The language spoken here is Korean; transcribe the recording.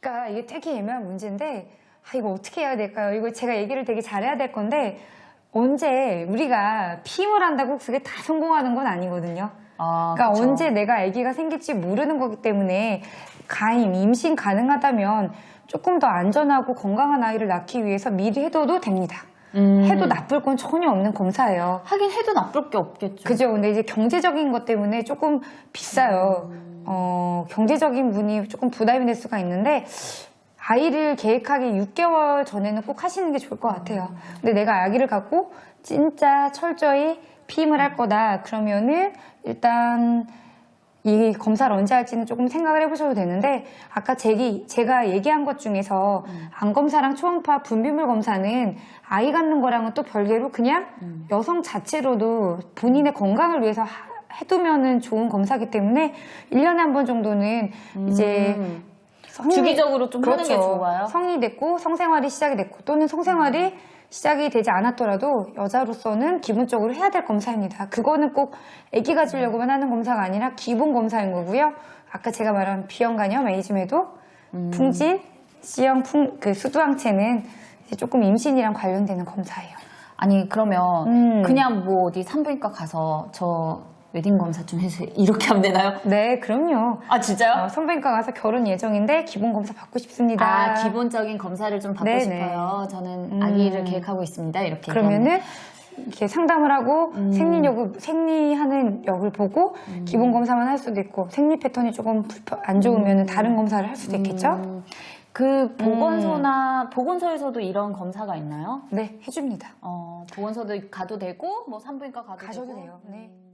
그러니까 이게 되게 애매한 문제인데 아 이거 어떻게 해야 될까요? 이거 제가 얘기를 되게 잘해야 될 건데 언제 우리가 피임을 한다고 그게 다 성공하는 건 아니거든요. 아, 그러니까 그쵸. 언제 내가 아기가 생길지 모르는 거기 때문에 가임, 임신 가능하다면 조금 더 안전하고 건강한 아이를 낳기 위해서 미리 해둬도 됩니다. 음. 해도 나쁠 건 전혀 없는 검사예요. 하긴 해도 나쁠 게 없겠죠. 그죠. 근데 이제 경제적인 것 때문에 조금 비싸요. 어, 경제적인 분이 조금 부담이 될 수가 있는데, 아이를 계획하기 6개월 전에는 꼭 하시는 게 좋을 것 같아요. 근데 내가 아기를 갖고 진짜 철저히 피임을 할 거다. 그러면은 일단 이 검사를 언제 할지는 조금 생각을 해보셔도 되는데 아까 제기, 제가 얘기한 것 중에서 암 검사랑 초음파 분비물 검사는 아이 갖는 거랑은 또 별개로 그냥 여성 자체로도 본인의 건강을 위해서 하- 해두면 은 좋은 검사기 때문에 1년에 한 번 정도는 이제 성인이- 음. 주기적으로 좀 하는 게 좋아요? 성인이 됐고 성생활이 시작이 됐고 또는 성생활이 시작이 되지 않았더라도 여자로서는 기본적으로 해야 될 검사입니다. 그거는 꼭 아기 가지려고만 하는 검사가 아니라 기본 검사인 거고요. 아까 제가 말한 비형 간염, 에이즈매도, 음. 풍진, C형 풍, 그 수두항체는 조금 임신이랑 관련되는 검사예요. 아니 그러면 음. 그냥 뭐 어디 산부인과 가서 저 웨딩 검사 좀 해주세요. 이렇게 하면 되나요? 네, 그럼요. 아 진짜요? 어, 산부인과 가서 결혼 예정인데 기본 검사 받고 싶습니다. 아 기본적인 검사를 좀 받고 네네. 싶어요. 저는 음. 아기를 계획하고 있습니다. 이렇게 그러면은 이렇게 상담을 하고 음. 생리력을 생리하는 역을 보고 기본 검사만 할 수도 있고 생리 패턴이 조금 불편, 안 좋으면 은 다른 검사를 할 수도 있겠죠? 음. 그 보건소나 보건소에서도 이런 검사가 있나요? 네, 해줍니다. 어, 보건소도 가도 되고 뭐 산부인과 가도 가셔도 되고? 돼요. 네. 음.